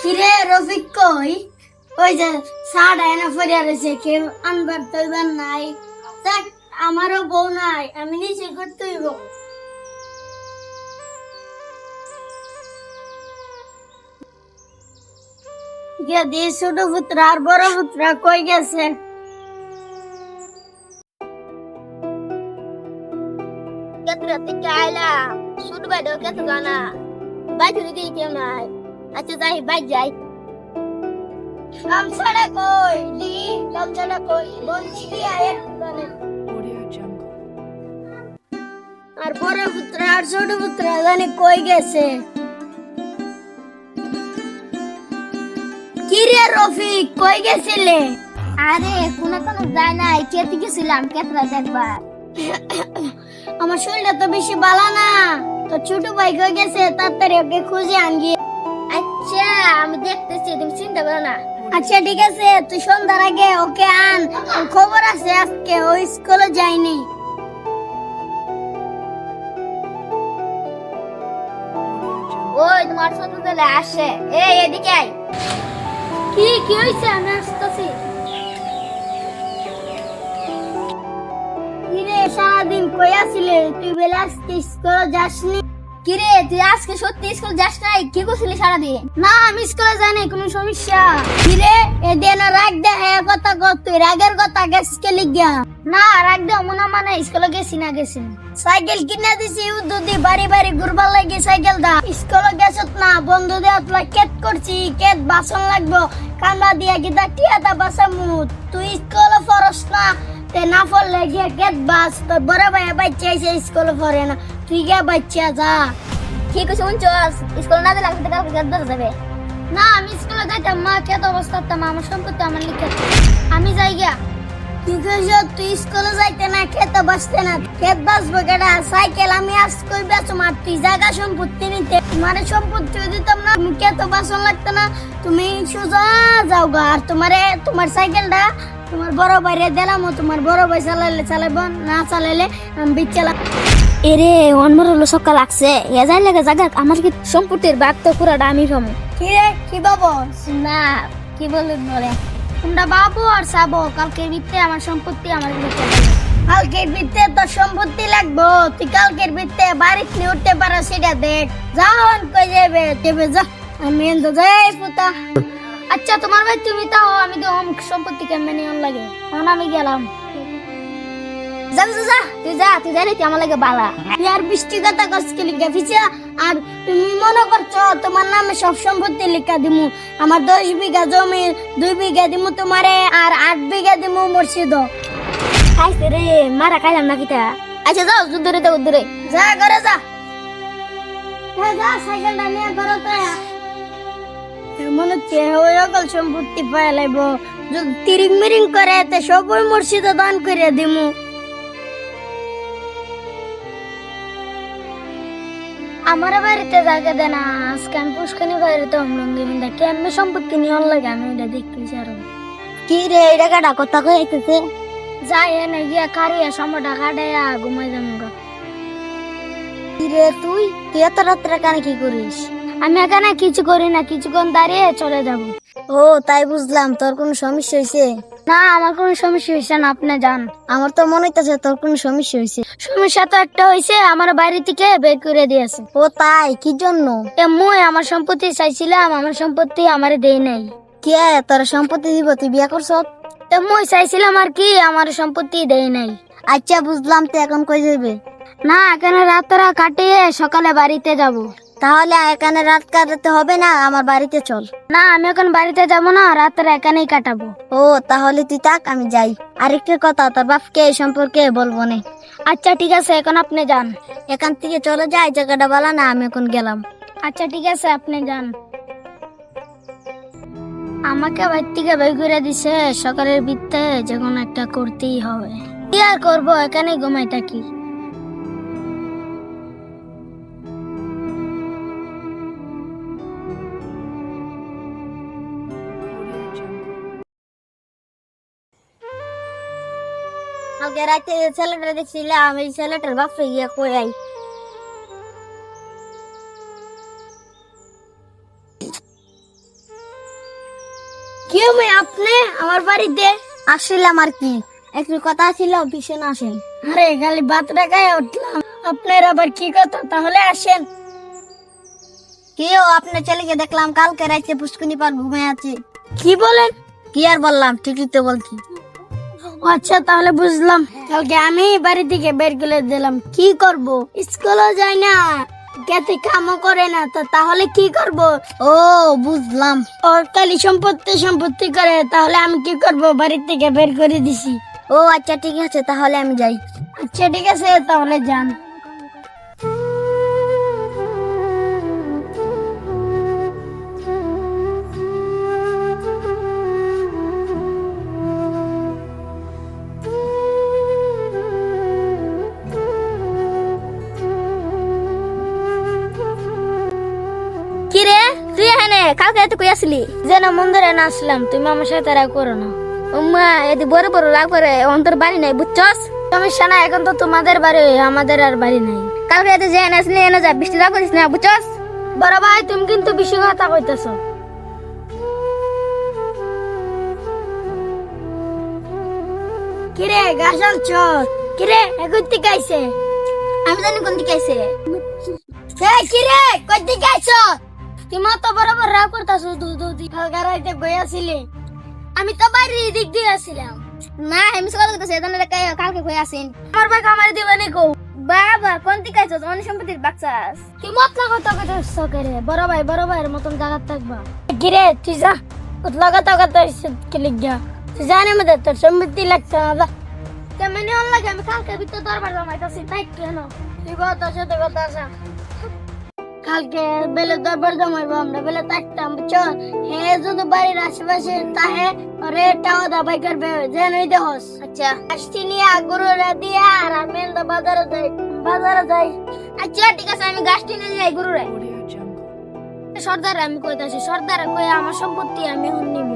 কিরে রফিক কই? ওই যে সাড়া এনে ফরিয়া রয়েছে, কেউ আনবার তৈবার নাই। দেখ, আমারও বউ নাই, আমি নিচে করতে হইব গিয়া দিয়ে ছোট পুত্র আর বড় পুত্র কই গেছে? কেতরা থেকে আইলা শুট বাইদ কেত গানা বাইতে দিদি কেউ নাই। আচ্ছা যাই বাইক যাই। গামছাড়া কই? লি গামছাড়া কই? বলছি কি আয়ের Jungle. আর বড় পুত্র আর ছোট পুত্র জানি কই গেছে? কি রে রফিক কই গেছিলে? আরে কোনো কোনো যায় নাই কেতে গেছিলাম কেতরা দেখবার। আমার শরীরটা তো বেশি ভালো না। তো ছোট ভাই কই গেছে তাড়াতাড়ি ওকে খুঁজে আনগি। আমি দেখতেছি তুমি চিন্তা করো না। আচ্ছা ঠিক আছে তুই সন্ধ্যার আগে ওকে আন। খবর আছে আজকে ও স্কুলে যায়নি। ওই তোমার ছোট বেলা আসে। এই এদিকে আয়। কি কি হইছে? আমি আসতেছি। সারাদিন কই আসিলে তুই বেলা আজকে স্কুলে যাসনি। কিরে তুই আজকে সত্যি স্কুল যাস নাই? কি করছিলি সারাদিন? না আমি স্কুলে যাইনি কোনো সমস্যা। কিরে এদিন রাগ দে হ্যাঁ কথা কর তুই রাগের কথা গেছকে লিখিয়া না রাখ দে মনে মানে স্কুলে গেছি না গেছি। সাইকেল কিনে দিছি উদ্যুতি বাড়ি বাড়ি ঘুরবার লাগি সাইকেল দা। স্কুলে গেছত না বন্ধু দিয়ে তোলা কেট করছি কেট বাসন লাগবো কান্দা দিয়া গিতা টিয়া দা বাসামু। তুই স্কুলে পড়স না তে না পড়লে গিয়ে কেট বাস তোর বড় ভাই বাচ্চা স্কুলে পড়ে না। তুই গিয়ে বাচ্চা যা কি কিছু শুনছস স্কুল না দিলে কালকে কালকে ধরে যাবে না আমি স্কুলে যাইতাম মা কেত অবস্থা তাম আমার সম্পত্তি আমার লিখে আমি যাই গিয়া তুই কইছ তুই স্কুলে যাইতে না খেতে বসতে না খেত বাসবো কেডা সাইকেল আমি আজ কই বেচো মার তুই জায়গা সম্পত্তি নিতে তোমার সম্পত্তি দিতাম না তুমি খেতে বাসন লাগতো না তুমি সোজা যাও গা আর তোমারে তোমার সাইকেলটা তোমার বড় ভাইরে দিলাম তোমার বড় ভাই চালাইলে চালাইব না চালাইলে আমি এরে অনমর হলো সকাল লাগছে। এ যাই লাগে জায়গা আমার কি সম্পত্তির বাঘ তো পুরাটা আমি পাবো কি রে কি বাবু না কি বলে বলে? তোমরা বাবু আর সাবো কালকে ভিত্তে আমার সম্পত্তি আমার হবে। কালকের ভিত্তে তোর সম্পত্তি লাগবো। তুই কালকের ভিত্তে বাড়িতে নিয়ে উঠতে পারো সেটা দেখ। যাও অন কই যাবে তেবে যা। আমি এনতো যাই পুতা। আচ্ছা তোমার ভাই তুমি তাও আমি তো হোম সম্পত্তি কেমন নিয়ন লাগে আমি গেলাম। যা যা, তুই যা তুই যাই তুই আমার লাগে বালা। আর বৃষ্টি কথা কষ্ট লিখা ফিসা আর তুমি মনে করছ তোমার নামে সব সম্পত্তি লেখা দিমু। আমার দশ বিঘা জমি দুই বিঘা দিমু তোমারে আর আট বিঘা দিমু মুর্শিদ খাইছে রে মারা খাইলাম না কিটা আচ্ছা যাও দূরে দূরে যা করে যা। হ্যাঁ যা সাইকেলটা নিয়ে করো তো সম্পত্তি পাই লাইব। যদি তিরিং মিরিং করে সবই মুর্শিদে দান করে দিমু। আমার বাড়িতে জায়গা দে না। আজকে আমি পুষ্কানি বাড়িতে অমলঙ্গি বিন্দা। কেমনি সম্পত্তি নিয়ে লাগে আমি এটা দেখতে চারো কি রে এটা কাটা কথা কইতেছে? যাই এনে গিয়া কারিয়া সময়টা কাটাইয়া ঘুমাই যাব গা। কি রে তুই? তুই এত রাত্রে কানে কি করিস? আমি এখানে কিছু করি না কিছুক্ষণ দাঁড়িয়ে চলে যাব। ও তাই বুঝলাম তোর কোনো সমস্যা হয়েছে না আমার কোনো সমস্যা হয়েছে না আপনি যান। আমার তো মনে হইতেছে তোর কোনো সমস্যা হয়েছে সমস্যা তো একটা হয়েছে আমার বাড়ি থেকে বের করে দিয়েছে। ও তাই? কি জন্য? মই আমার সম্পত্তি চাইছিলাম আমার সম্পত্তি আমার দেই নাই। কে? তোর সম্পত্তি দিব তুই বিয়া করছ? তো মই চাইছিলাম আর কি আমার সম্পত্তি দেই নাই। আচ্ছা বুঝলাম তো এখন কই যাবে না কেন রাতরা কাটিয়ে সকালে বাড়িতে যাব। তাহলে এখানে রাত কাটাতে হবে না? আমার বাড়িতে চল। না আমি এখন বাড়িতে যাব না রাতের এখানেই কাটাবো। ও তাহলে তুই থাক আমি যাই। আরেকটা কথা তোর বাপকে এই সম্পর্কে বলব না। আচ্ছা ঠিক আছে এখন আপনি যান। এখান থেকে চলে যাই জায়গাটা বলা না আমি এখন গেলাম। আচ্ছা ঠিক আছে আপনি যান। আমাকে বাড়ি থেকে বের করে দিছে সকালের বিত্তে যে কোনো একটা করতেই হবে। কি আর করব এখানে ঘুমাই থাকি কালকে রাতে ছেলেটা দেখছিলাম এই ছেলেটার বাপে গিয়ে কই আই? কি মেয়ে আপনি? আমার বাড়িতে? আসলাম আর কি। একটু কথা ছিল ভীষণ আসেন। আরে খালি ভাত রাখায় উঠলাম। আপনার আবার কি কথা? তাহলে আসেন। কেউ আপনার ছেলেকে দেখলাম কালকে রাইতে পুষ্কুনি পার ঘুমে আছে। কি বলেন? কি আর বললাম ঠিকই তো বলছি। আচ্ছা তাহলে বুঝলাম। কালকে আমি বাড়ি থেকে বের করে দিলাম। কি করব? স্কুলও যাই না। গেতে কামও করে না। তো তাহলে কি করব? ও, বুঝলাম। ওর কালি সম্পত্তি সম্পত্তি করে। তাহলে আমি কি করব? বাড়ি থেকে বের করে দিছি। ও আচ্ছা ঠিক আছে, তাহলে আমি যাই। আচ্ছা ঠিক আছে, তাহলে যান। এখানে কালকে এত কই আসলি? যেন মন্দিরে না আসলাম, তুমি আমার সাথে রাগ করো না। উম্মা, এদি বড় বড় রাগ করে অন্তর বাড়ি নাই, বুঝছস? সমস্যা না এখন তো তোমাদের বাড়ি, আমাদের আর বাড়ি নাই। কালকে এত যে আসলি, এনে যা, বৃষ্টি রাগ করিস না, বুঝছস? বড় ভাই, তুমি কিন্তু বেশি কথা কইতেছো। কিরে গাছাল চর কিরে এখন থেকে আইছে আমি জানি কোন দিকে আইছে। কিরে, কই থেকে আইছ? তুমি তো বরাবর রাগ করতাছো, দু দু দি কালকে রাইতে গইয়াছিলে আমি তো বাইরে দিক দিয়ে আসছিলাম না আমি সকালে কথা সেদিন কালকে কই আসেন। আমার ভাই আমার দিবে নি কো? বাবা, কোন দিকে আইছস অন্য সম্পত্তির বাচ্চাস তুই মতলা কথা কইতেছ করে বড় ভাই, বড় ভাইয়ের মতন জায়গা থাকবা। কিরে তুই যা। কতলা কথা কি লিখা তুই জানে মধ্যে তোর সম্পত্তি লাগছে না কেমনি লাগে আমি কালকে ভিতর দরবার জমাইতাছি, তাই কেন? তুই কথা সাথে কথা আসা কালকে বেলে দরবার জমাইবো আমরা বেলে থাকতাম বুঝছ? হে যদি বাড়ির আশেপাশে তাহে রে টাও দাবাই করবে যেন ওই দেহস আচ্ছা আসছি নিয়ে গরুরা দিয়ে আর আমি বাজারে যাই বাজারে যাই। আচ্ছা ঠিক আছে আমি গাছটি নিয়ে যাই Audio Jungle. সর্দার আমি কইতাছি সর্দার কই আমার সম্পত্তি আমি এখন নিব